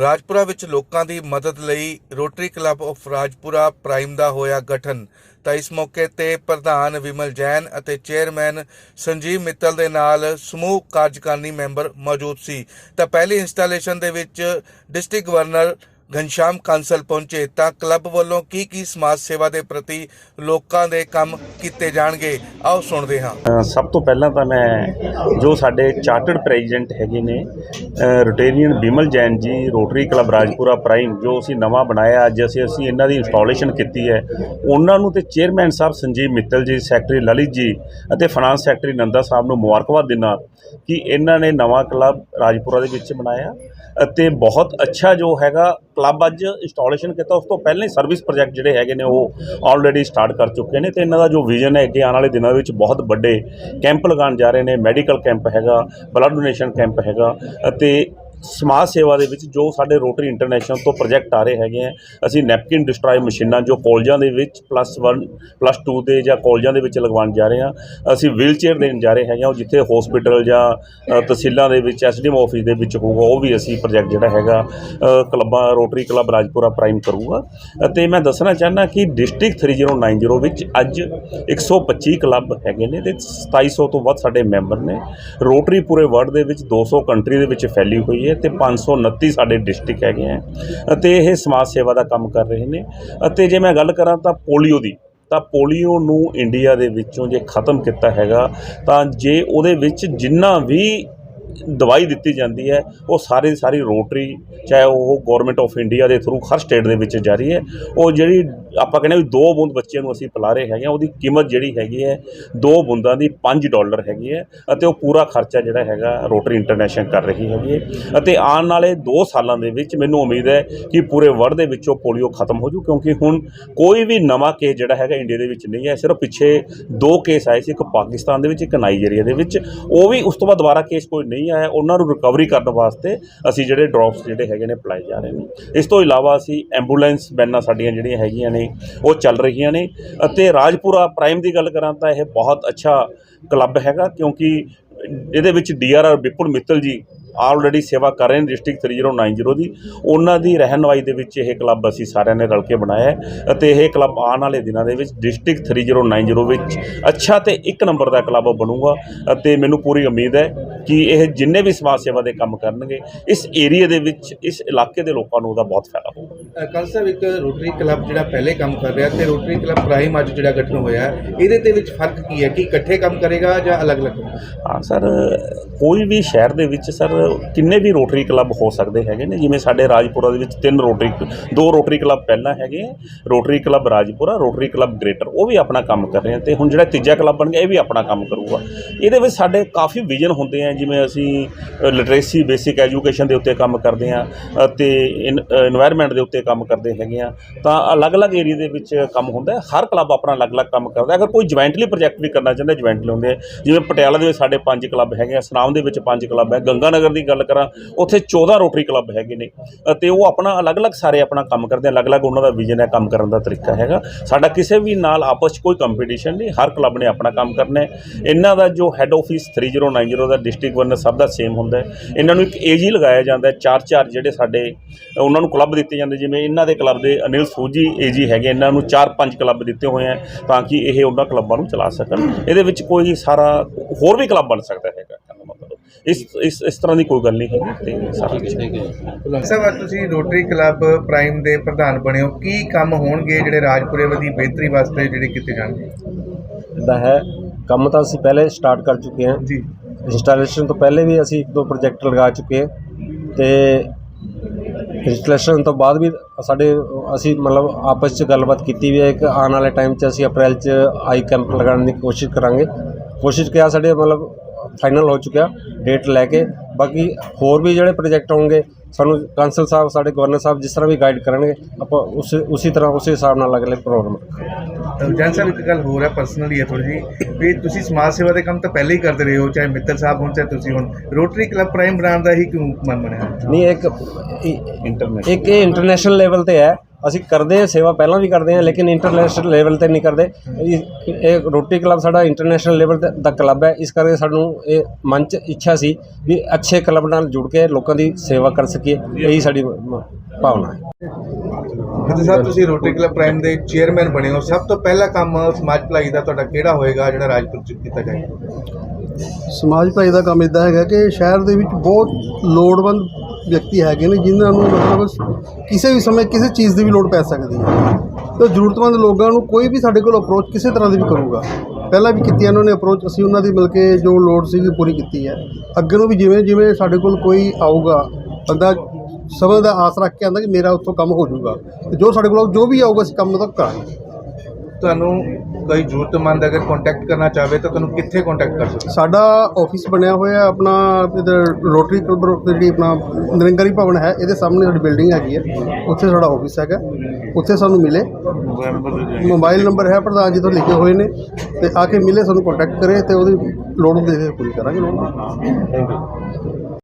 ਰਾਜਪੁਰਾ ਵਿੱਚ ਲੋਕਾਂ ਦੀ ਮਦਦ ਲਈ Rotary club of Rajpura prime ਦਾ ਹੋਇਆ ਗਠਨ। ਤਾਂ ਇਸ ਮੌਕੇ ਤੇ ਪ੍ਰਧਾਨ ਵਿਮਲ ਜੈਨ ਅਤੇ ਚੇਅਰਮੈਨ ਸੰਜੀਵ ਮਿੱਤਲ ਦੇ ਨਾਲ ਸਮੂਹ ਕਾਰਜਕਾਰਨੀ ਮੈਂਬਰ ਮੌਜੂਦ ਸੀ। ਤਾਂ ਪਹਿਲੀ ਇੰਸਟਾਲੇਸ਼ਨ ਦੇ ਵਿੱਚ ਡਿਸਟ੍ਰਿਕਟ ਗਵਰਨਰ ਘਨਸ਼ਾਮ ਕਾਂਸਲ ਪਹੁੰਚੇ ਤਾਂ ਕਲੱਬ ਵੱਲੋਂ ਕੀ ਕੀ ਸਮਾਜ ਸੇਵਾ ਦੇ ਪ੍ਰਤੀ ਲੋਕਾਂ ਦੇ ਕੰਮ ਕੀਤੇ ਜਾਣਗੇ? ਆਓ ਸੁਣਦੇ ਹਾਂ। ਸਭ ਤੋਂ ਪਹਿਲਾਂ ਤਾਂ ਮੈਂ ਜੋ ਸਾਡੇ ਚਾਰਟਰਡ ਪ੍ਰੈਜ਼ੀਡੈਂਟ ਹੈਗੇ ਨੇ ਰੋਟੇਰੀਅਨ ਬਿਮਲ ਜੈਨ ਜੀ, ਰੋਟਰੀ ਕਲੱਬ ਰਾਜਪੁਰਾ ਪ੍ਰਾਈਮ, ਜੋ ਅਸੀਂ ਨਵਾਂ ਬਣਾਇਆ, ਅੱਜ ਅਸੀਂ ਅਸੀਂ ਇਹਨਾਂ ਦੀ ਇੰਸਟਾਲੇਸ਼ਨ ਕੀਤੀ ਹੈ। ਉਹਨਾਂ ਨੂੰ ਤੇ ਚੇਅਰਮੈਨ ਸਾਹਿਬ ਸੰਜੀਵ ਮਿੱਤਲ ਜੀ, ਸੈਕਟਰੀ ਲਲਿਤ ਜੀ ਅਤੇ ਫਾਈਨਾਂਸ ਸੈਕਟਰੀ ਨੰਦਾ ਸਾਹਿਬ ਨੂੰ ਮੁਬਾਰਕਬਾਦ ਦਿੰਦਾ ਕਿ ਇਹਨਾਂ ਨੇ ਨਵਾਂ ਕਲੱਬ ਰਾਜਪੁਰਾ ਦੇ ਵਿੱਚ ਬਣਾਇਆ। ਅਤੇ ਬਹੁਤ ਅੱਛਾ ਜੋ ਹੈਗਾ ਕਲੱਬ ਅੱਜ ਇੰਸਟਾਲੇਸ਼ਨ ਕੀਤਾ। ਉਸ ਤੋਂ ਪਹਿਲਾਂ ਹੀ ਸਰਵਿਸ ਪ੍ਰੋਜੈਕਟ ਜਿਹੜੇ ਹੈਗੇ ਨੇ, ਉਹ ਆਲਰੇਡੀ ਸਟਾਰਟ ਕਰ ਚੁੱਕੇ ਨੇ ਤੇ ਇਹਨਾਂ ਦਾ ਜੋ ਵਿਜ਼ਨ ਹੈ ਅੱਗੇ ਆਉਣ ਵਾਲੇ ਦਿਨਾਂ ਵਿੱਚ ਬਹੁਤ ਵੱਡੇ ਕੈਂਪ ਲਗਾਉਣ ਜਾ ਰਹੇ ਨੇ। ਮੈਡੀਕਲ ਕੈਂਪ ਹੈਗਾ ਬਲੱਡ ਡੋਨੇਸ਼ਨ ਕੈਂਪ ਹੈਗਾ ਅਤੇ ਸਮਾਜ ਸੇਵਾ ਦੇ ਵਿੱਚ ਜੋ ਸਾਡੇ ਰੋਟਰੀ ਇੰਟਰਨੈਸ਼ਨਲ ਤੋਂ ਪ੍ਰੋਜੈਕਟ ਆ ਰਹੇ ਹੈਗੇ ਆ, ਅਸੀਂ ਨੈਪਕਿਨ ਡਿਸਟਰੋਏ ਮਸ਼ੀਨਾਂ ਜੋ ਕਾਲਜਾਂ ਦੇ ਵਿੱਚ ਪਲੱਸ 1 ਪਲੱਸ 2 ਦੇ ਜਾਂ ਕਾਲਜਾਂ ਦੇ ਵਿੱਚ ਲਗਵਾਉਣ ਜਾ ਰਹੇ ਹਾਂ ਅਸੀਂ ਵੀਲਚੇਅਰ ਦੇਣ ਜਾ ਰਹੇ ਹੈਗੇ ਹਾਂ ਉਹ ਜਿੱਥੇ ਹਸਪੀਟਲ ਜਾਂ ਤਹਿਸੀਲਾਂ ਦੇ ਵਿੱਚ ਐਸਡੀਐਮ ਆਫਿਸ ਦੇ ਵਿੱਚ ਹੋਊਗਾ, ਉਹ ਵੀ ਅਸੀਂ ਪ੍ਰੋਜੈਕਟ ਜਿਹੜਾ ਹੈਗਾ ਕਲੱਬਾਂ ਰੋਟਰੀ ਕਲੱਬ ਰਾਜਪੁਰਾ ਪ੍ਰਾਈਮ ਕਰੂਗਾ। ਅਤੇ ਮੈਂ ਦੱਸਣਾ ਚਾਹੁੰਦਾ ਕਿ ਡਿਸਟ੍ਰਿਕਟ 3090 ਵਿੱਚ ਅੱਜ 125 ਕਲੱਬ ਹੈਗੇ ਨੇ ਤੇ 2700 ਤੋਂ ਵੱਧ ਸਾਡੇ ਮੈਂਬਰ ਨੇ। ਰੋਟਰੀ ਪੂਰੇ ਵਰਲਡ ਦੇ ਵਿੱਚ 200 ਕੰਟਰੀ ਦੇ ਵਿੱਚ ਫੈਲੀ ਹੋਈ ਹੈ। ਤੇ 529 ਸਾਡੇ ਡਿਸਟ੍ਰਿਕਟ ਹੈਗੇ ਆ ਅਤੇ ਇਹ ਸਮਾਜ ਸੇਵਾ ਦਾ ਕੰਮ ਕਰ ਰਹੇ ਨੇ। ਅਤੇ ਜੇ ਮੈਂ ਗੱਲ ਕਰਾਂ ਤਾਂ ਪੋਲੀਓ ਦੀ, ਤਾਂ ਪੋਲੀਓ ਨੂੰ ਇੰਡੀਆ ਦੇ ਵਿੱਚੋਂ ਜੇ ਖਤਮ ਕੀਤਾ ਹੈਗਾ ਤਾਂ ਜੇ ਉਹਦੇ ਵਿੱਚ ਜਿੰਨਾ ਵੀ ਦਵਾਈ ਦਿੱਤੀ ਜਾਂਦੀ ਹੈ, ਉਹ ਸਾਰੀ ਸਾਰੀ ਰੋਟਰੀ, ਚਾਹੇ ਉਹ ਗਵਰਨਮੈਂਟ ਆਫ ਇੰਡੀਆ ਦੇ ਥਰੂ ਹਰ ਸਟੇਟ ਦੇ ਵਿੱਚ ਜਾਰੀ ਹੈ, ਉਹ ਜਿਹੜੀ ਆਪਾਂ ਕਹਿੰਦੇ ਵੀ ਦੋ ਬੂੰਦ ਬੱਚਿਆਂ ਨੂੰ ਅਸੀਂ ਪਿਲਾ ਰਹੇ ਹੈਗੇ ਹਾਂ ਉਹਦੀ ਕੀਮਤ ਜਿਹੜੀ ਹੈਗੀ ਹੈ, ਦੋ ਬੂੰਦਾਂ ਦੀ 5 ਡਾਲਰ ਹੈਗੀ ਹੈ ਅਤੇ ਉਹ ਪੂਰਾ ਖਰਚਾ ਜਿਹੜਾ ਹੈਗਾ ਰੋਟਰੀ ਇੰਟਰਨੈਸ਼ਨਲ ਕਰ ਰਹੀ ਹੈਗੀ ਹੈ ਅਤੇ ਆਉਣ ਵਾਲੇ 2 ਸਾਲਾਂ ਦੇ ਵਿੱਚ ਮੈਨੂੰ ਉਮੀਦ ਹੈ ਕਿ ਪੂਰੇ ਵਰਲਡ ਦੇ ਵਿੱਚੋਂ ਪੋਲੀਓ ਖਤਮ ਹੋ ਜੂ, ਕਿਉਂਕਿ ਹੁਣ ਕੋਈ ਵੀ ਨਵਾਂ ਕੇਸ ਜਿਹੜਾ ਹੈਗਾ ਇੰਡੀਆ ਦੇ ਵਿੱਚ ਨਹੀਂ ਹੈ, ਸਿਰਫ ਪਿੱਛੇ ਦੋ ਕੇਸ ਆਏ ਸੀ, ਇੱਕ ਪਾਕਿਸਤਾਨ ਦੇ ਵਿੱਚ, ਇੱਕ ਨਾਈਜੀਰੀਆ ਦੇ ਵਿੱਚ। ਉਹ ਵੀ ਉਸ ਤੋਂ ਬਾਅਦ ਦੁਬਾਰਾ ਕੇਸ ਕੋਈ ਨਹੀਂ ਆਇਆ, ਉਹਨਾਂ ਨੂੰ ਰਿਕਵਰੀ ਕਰਨ ਵਾਸਤੇ ਅਸੀਂ ਜਿਹੜੇ ਡ੍ਰੌਪਸ ਜਿਹੜੇ ਹੈਗੇ ਨੇ ਅਪਲਾਈ ਜਾ ਰਹੇ ਨੇ। ਇਸ ਤੋਂ ਇਲਾਵਾ ਅਸੀਂ ਐਂਬੂਲੈਂਸ ਬੈਨਾਂ ਸਾਡੀਆਂ ਜਿਹੜੀਆਂ ਹੈਗੀਆਂ ਨੇ ਉਹ ਚੱਲ ਰਹੀਆਂ ਨੇ। ਅਤੇ ਰਾਜਪੁਰਾ ਪ੍ਰਾਈਮ ਦੀ ਗੱਲ ਕਰਾਂ ਤਾਂ ਇਹ ਬਹੁਤ ਅੱਛਾ ਕਲੱਬ ਹੈਗਾ, ਕਿਉਂਕਿ ਇਹਦੇ ਵਿੱਚ ਡੀਆਰਆਰ ਵਿਪੁਲ ਮਿੱਤਲ ਜੀ ਆਲਰੇਡੀ ਸੇਵਾ ਕਰ ਰਹੇ ਨੇ ਡਿਸਟ੍ਰਿਕਟ 3090 ਦੀ। ਉਹਨਾਂ ਦੀ ਰਹਿਨੁਮਾਈ ਦੇ ਵਿੱਚ ਇਹ ਕਲੱਬ ਅਸੀਂ ਸਾਰਿਆਂ ਨੇ ਰਲ ਕੇ ਬਣਾਇਆ ਹੈ ਅਤੇ ਇਹ ਕਲੱਬ ਆਉਣ ਵਾਲੇ ਦਿਨਾਂ ਦੇ ਵਿੱਚ ਡਿਸਟ੍ਰਿਕਟ 3090 ਵਿੱਚ ਅੱਛਾ ਤੇ ਇੱਕ ਨੰਬਰ ਦਾ ਕਲੱਬ ਬਣੂਗਾ ਅਤੇ ਮੈਨੂੰ ਪੂਰੀ ਉਮੀਦ ਹੈ ਕਿ ਇਹ ਜਿੰਨੇ ਵੀ ਸਮਾਜ ਸੇਵਾ ਦੇ ਕੰਮ ਕਰਨਗੇ ਇਸ ਏਰੀਆ ਦੇ ਵਿੱਚ ਇਸ ਇਲਾਕੇ ਦੇ ਲੋਕਾਂ ਨੂੰ ਉਹਦਾ ਬਹੁਤ ਫਾਇਦਾ ਹੋਊਗਾ। ਕੱਲ ਸਾਹਿਬ ਇੱਕ ਰੋਟਰੀ ਕਲੱਬ ਜਿਹੜਾ ਪਹਿਲੇ ਕੰਮ ਕਰ ਰਿਹਾ ਤੇ ਰੋਟਰੀ ਕਲੱਬ ਪ੍ਰਾਈਮ ਅੱਜ ਜਿਹੜਾ ਗਠਨ ਹੋਇਆ ਹੈ, ਇਹਦੇ ਦੇ ਵਿੱਚ ਫ਼ਰਕ ਕੀ ਹੈ? ਕਿ ਇਕੱਠੇ ਕੰਮ ਕਰੇਗਾ ਜਾਂ ਅਲੱਗ-ਅਲੱਗ ਹਾਂ ਸਰ ਕੋਈ ਵੀ ਸ਼ਹਿਰ ਦੇ ਵਿੱਚ ਸਰ ਕਿੰਨੇ ਵੀ ਰੋਟਰੀ ਕਲੱਬ ਹੋ ਸਕਦੇ ਹੈਗੇ ਨੇ? ਜਿਵੇਂ ਸਾਡੇ ਰਾਜਪੁਰਾ ਦੇ ਵਿੱਚ ਤਿੰਨ ਰੋਟਰੀ ਦੋ ਰੋਟਰੀ ਕਲੱਬ ਪਹਿਲਾਂ ਹੈਗੇ Rotary club Rajpura, Rotary club greater, ਉਹ ਵੀ ਆਪਣਾ ਕੰਮ ਕਰ ਰਹੇ ਆ ਤੇ ਹੁਣ ਜਿਹੜਾ ਤੀਜਾ ਕਲੱਬ ਬਣ ਗਿਆ, ਇਹ ਵੀ ਆਪਣਾ ਕੰਮ ਕਰੂਗਾ। ਇਹਦੇ ਵਿੱਚ ਸਾਡੇ ਕਾਫੀ ਵਿਜ਼ਨ ਹੁੰਦੇ ਆ, ਜਿਵੇਂ ਅਸੀਂ ਲਿਟਰੇਸੀ ਬੇਸਿਕ ਐਜੂਕੇਸ਼ਨ ਦੇ ਉੱਤੇ ਕੰਮ ਕਰਦੇ ਆ ਤੇ এনवायरमेंट ਦੇ ਉੱਤੇ ਕੰਮ ਕਰਦੇ ਹੈਗੇ ਆ, ਤਾਂ ਅਲੱਗ-ਅਲੱਗ ਏਰੀਆ ਦੇ ਵਿੱਚ ਕੰਮ ਹੁੰਦਾ ਹਰ ਕਲੱਬ ਆਪਣਾ ਅਲੱਗ-ਅਲੱਗ ਕੰਮ ਕਰਦਾ ਅਗਰ ਕੋਈ ਜੁਆਇੰਟਲੀ ਪ੍ਰੋਜੈਕਟ ਵੀ ਕਰਨਾ ਚਾਹੁੰਦਾ ਜੁਆਇੰਟਲੀ ਹੁੰਦੇ ਜਿਵੇਂ ਪਟਿਆਲਾ ਦੇ ਵਿੱਚ ਸਾਡੇ ਪੰਜ ਕਲੱਬ ਹੈਗੇ ਆ, ਸਨਾਮ ਦੇ ਵਿੱਚ ਪੰਜ ਕਲੱਬ ਹੈ ਗੰਗਾ ਨਗਰ ਦੀ ਗੱਲ ਕਰਾਂ, ਉੱਥੇ 14 ਰੋਟਰੀ ਕਲੱਬ ਹੈਗੇ ਨੇ। ਅਤੇ ਉਹ ਆਪਣਾ ਅਲੱਗ-ਅਲੱਗ ਸਾਰੇ ਆਪਣਾ ਕੰਮ ਕਰਦੇ ਆ, ਅਲੱਗ-ਅਲੱਗ ਉਹਨਾਂ ਦਾ ਵਿਜ਼ਨ ਹੈ, ਕੰਮ ਕਰਨ ਦਾ ਤਰੀਕਾ ਹੈਗਾ। ਸਾਡਾ ਕਿਸੇ ਵੀ ਨਾਲ ਆਪਸ 'ਚ ਕੋਈ ਕੰਪੀਟੀਸ਼ਨ ਨਹੀਂ, ਹਰ ਕਲੱਬ ਨੇ ਆਪਣਾ ਕੰਮ ਕਰਨਾ ਹੈ। ਇਹਨਾਂ ਦਾ ਜੋ ਹੈੱਡ ਆਫਿਸ 3090 ਦਾ ਡਿਸਟ੍ਰਿਕਟ ਗਵਰਨਰ ਸਭ ਦਾ ਸੇਮ ਹੁੰਦਾ ਹੈ। ਇਹਨਾਂ ਨੂੰ ਇੱਕ ਏਜੀ ਲਗਾਇਆ ਜਾਂਦਾ ਹੈ, ਚਾਰ ਚਾਰ ਜਿਹੜੇ ਸਾਡੇ, ਉਹਨਾਂ ਨੂੰ ਕਲੱਬ ਦਿੱਤੇ ਜਾਂਦੇ, ਜਿਵੇਂ ਇਹਨਾਂ ਦੇ ਕਲੱਬ ਦੇ ਅਨਿਲ ਸੂਜੀ ਏਜੀ ਹੈਗੇ, ਇਹਨਾਂ ਨੂੰ ਚਾਰ ਪੰਜ ਕਲੱਬ ਦਿੱਤੇ ਹੋਏ ਆ ਤਾਂ ਕਿ ਇਹ ਉਹਨਾਂ ਕਲੱਬਾਂ ਨੂੰ ਚਲਾ ਸਕਣ। ਇਹਦੇ ਵਿੱਚ ਕੋਈ ਸਾਰਾ ਹੋਰ ਵੀ ਕਲੱਬ ਬਣ ਸਕਦਾ ਹੈਗਾ। ਇਸ ਇਸ ਇਸ ਤਰ੍ਹਾਂ ਦੀ ਕੋਈ ਗੱਲ ਨਹੀਂ ਹੈਗੀ ਤੇ ਸਾਰਾ ਕੁਛ ਸਾਹਿਬ ਅੱਜ ਤੁਸੀਂ ਰੋਟਰੀ ਕਲੱਬ ਪ੍ਰਾਈਮ ਦੇ ਪ੍ਰਧਾਨ ਬਣੇ ਹੋ। ਕੀ ਕੰਮ ਹੋਣਗੇ ਜਿਹੜੇ ਰਾਜਪੁਰੇ ਦੀ ਬਿਹਤਰੀ ਵਾਸਤੇ ਜਿਹੜੇ ਕੀਤੇ ਜਾਣਗੇ? ਦਾ ਹੈ ਕੰਮ ਤਾਂ ਅਸੀਂ ਪਹਿਲੇ ਸਟਾਰਟ ਕਰ ਚੁੱਕੇ ਹਾਂ। ਜੀ। ਇੰਸਟਾਲੇਸ਼ਨ ਤੋਂ ਪਹਿਲੇ ਵੀ ਅਸੀਂ ਇੱਕ ਦੋ ਪ੍ਰੋਜੈਕਟ ਲਗਾ ਚੁੱਕੇ ਹਾਂ। ਤੇ ਇੰਸਟਾਲੇਸ਼ਨ ਤੋਂ ਬਾਅਦ ਵੀ ਸਾਡੇ ਅਸੀਂ ਮਤਲਬ ਆਪਸ 'ਚ ਗੱਲਬਾਤ ਕੀਤੀ ਵੀ ਹੈ ਕਿ ਆਉਣ ਵਾਲੇ ਟਾਈਮ 'ਚ ਅਸੀਂ ਅਪ੍ਰੈਲ 'ਚ ਆਈ ਕੈਂਪ ਲਗਾਉਣ ਦੀ ਕੋਸ਼ਿਸ਼ ਕਰਾਂਗੇ। ਕੋਸ਼ਿਸ਼ ਕਿਹਾ ਸਾਡੇ ਮਤਲਬ ਫਾਈਨਲ ਹੋ ਚੁੱਕਿਆ ਡੇਟ ਲੈ ਕੇ। ਬਾਕੀ ਹੋਰ ਵੀ ਜਿਹੜੇ ਪ੍ਰੋਜੈਕਟ ਹੋਣਗੇ ਸਾਨੂੰ ਕਾਂਸਲ ਸਾਹਿਬ ਸਾਡੇ ਗਵਰਨਰ ਸਾਹਿਬ ਜਿਸ ਤਰ੍ਹਾਂ ਵੀ ਗਾਈਡ ਕਰਨਗੇ ਆਪਾਂ ਉਸ ਉਸੇ ਤਰ੍ਹਾਂ ਉਸੇ ਹਿਸਾਬ ਨਾਲ ਅਗਲੇ ਪ੍ਰੋਗਰਾਮ ਜਨ ਸਾਹਿਬ ਇੱਕ ਗੱਲ ਹੋਰ ਹੈ ਪਰਸਨਲੀ ਹੈ ਥੋੜੀ ਜੀ ਵੀ ਤੁਸੀਂ ਸਮਾਜ ਸੇਵਾ ਦੇ ਕੰਮ ਤਾਂ ਪਹਿਲੇ ਹੀ ਕਰਦੇ ਰਹੇ ਹੋ ਚਾਹੇ ਮਿੱਤਲ ਸਾਹਿਬ ਹੋਣ ਚਾਹੇ ਤੁਸੀਂ ਹੁਣ। ਰੋਟਰੀ ਕਲੱਬ ਪ੍ਰਾਈਮ ਬਣਾਉਣ ਦਾ ਹੀ ਕਿਉਂ ਮਨ ਬਣਿਆ? ਨਹੀਂ ਇੱਕ ਇੰਟਰਨੈਸ਼ਨਲ ਇੱਕ ਇਹ ਇੰਟਰਨੈਸ਼ਨਲ ਲੈਵਲ ਤੇ ਹੈ। ਅਸੀਂ ਕਰਦੇ ਹਾਂ ਸੇਵਾ ਪਹਿਲਾਂ ਵੀ ਕਰਦੇ ਹਾਂ ਲੇਕਿਨ ਇੰਟਰਨੈਸ਼ਨਲ ਲੈਵਲ ਤੇ ਨਹੀਂ ਕਰਦੇ। ਇਹ ਇਹ ਰੋਟਰੀ ਕਲੱਬ ਸਾਡਾ ਇੰਟਰਨੈਸ਼ਨਲ ਲੈਵਲ ਦਾ ਕਲੱਬ ਹੈ। ਇਸ ਕਰਕੇ ਸਾਨੂੰ ਇਹ ਮਨ 'ਚ ਇੱਛਾ ਸੀ ਵੀ ਅੱਛੇ ਕਲੱਬ ਨਾਲ ਜੁੜ ਕੇ ਲੋਕਾਂ ਦੀ ਸੇਵਾ ਕਰ ਸਕੀਏ। ਇਹੀ ਸਾਡੀ ਮ- ਭਾਵਨਾ ਹੈ। ਫਤਿਹ ਸਾਹਿਬ ਤੁਸੀਂ ਰੋਟਰੀ ਕਲੱਬ ਪ੍ਰਾਈਮ ਦੇ ਚੇਅਰਮੈਨ ਬਣੇ ਹੋ। ਸਭ ਤੋਂ ਪਹਿਲਾ ਕੰਮ ਸਮਾਜ ਭਲਾਈ ਦਾ ਤੁਹਾਡਾ ਕਿਹੜਾ ਹੋਏਗਾ ਜਿਹੜਾ ਰਾਜਪੁਰ ਚ ਕੀਤਾ ਜਾਏਗਾ? ਸਮਾਜ ਭਲਾਈ ਦਾ ਕੰਮ ਇਦਾਂ ਹੈਗਾ ਕਿ ਸ਼ਹਿਰ ਦੇ ਵਿੱਚ ਬਹੁਤ ਲੋੜਵੰਦ ਵਿਅਕਤੀ ਹੈਗੇ ਨੇ ਜਿਨ੍ਹਾਂ ਨੂੰ ਮਤਲਬ ਕਿਸੇ ਵੀ ਸਮੇਂ ਕਿਸੇ ਚੀਜ਼ ਦੀ ਵੀ ਲੋੜ ਪੈ ਸਕਦੀ ਹੈ। ਤੇ ਜ਼ਰੂਰਤਮੰਦ ਲੋਕਾਂ ਨੂੰ ਕੋਈ ਵੀ ਸਾਡੇ ਕੋਲ ਅਪਰੋਚ ਕਿਸੇ ਤਰ੍ਹਾਂ ਦੀ ਵੀ ਕਰੂਗਾ। ਪਹਿਲਾਂ ਵੀ ਕੀਤੀ ਉਹਨਾਂ ਨੇ ਅਪਰੋਚ ਅਸੀਂ ਉਹਨਾਂ ਦੀ ਮਿਲ ਕੇ ਜੋ ਲੋੜ ਸੀਗੀ ਪੂਰੀ ਕੀਤੀ ਹੈ। ਅੱਗੇ ਨੂੰ ਵੀ ਜਿਵੇਂ ਜਿਵੇਂ ਸਾਡੇ ਕੋਲ ਕੋਈ ਆਊਗਾ, ਬੰਦਾ ਸਬਰ ਦਾ ਆਸ ਰੱਖ ਕੇ ਆਂਦਾ ਕਿ ਮੇਰਾ ਉੱਥੋਂ ਕੰਮ ਹੋ ਜਾਊਗਾ। ਤੇ ਜੋ ਸਾਡੇ ਕੋਲ ਜੋ ਵੀ ਆਊਗਾ, ਅਸੀਂ ਕੰਮ ਉਹਦਾ ਕਰਾਂਗੇ। ਤੁਹਾਨੂੰ ਕੋਈ ਜ਼ਰੂਰਤਮੰਦ ਅਗਰ ਕੰਟੈਕਟ ਕਰਨਾ ਚਾਹਵੇ ਤਾਂ ਤੁਹਾਨੂੰ ਕਿੱਥੇ ਕੰਟੈਕਟ ਕਰ ਸਕਦਾ? ਸਾਡਾ ਆਫਿਸ ਬਣਿਆ ਹੋਇਆ ਆਪਣਾ ਇਧਰ ਰੋਟਰੀ ਕਲੱਬ ਜਿਹੜੀ ਆਪਣਾ ਨਿਰੰਕਾਰੀ ਭਵਨ ਹੈ ਇਹਦੇ ਸਾਹਮਣੇ ਸਾਡੀ ਬਿਲਡਿੰਗ ਹੈਗੀ ਹੈ। ਉੱਥੇ ਸਾਡਾ ਆਫਿਸ ਹੈਗਾ ਉੱਥੇ ਸਾਨੂੰ ਮਿਲੇ। ਮੋਬਾਈਲ ਨੰਬਰ ਹੈ ਪ੍ਰਧਾਨ ਜੀ ਤੋਂ ਲਿਖੇ ਹੋਏ ਨੇ। ਤੇ ਆ ਕੇ ਮਿਲੇ ਸਾਨੂੰ ਕੰਟੈਕਟ ਕਰੇ ਤੇ ਉਹਦੀ ਲੋੜ ਦੇ ਪੂਰੀ ਕਰਾਂਗੇ ਲੋੜ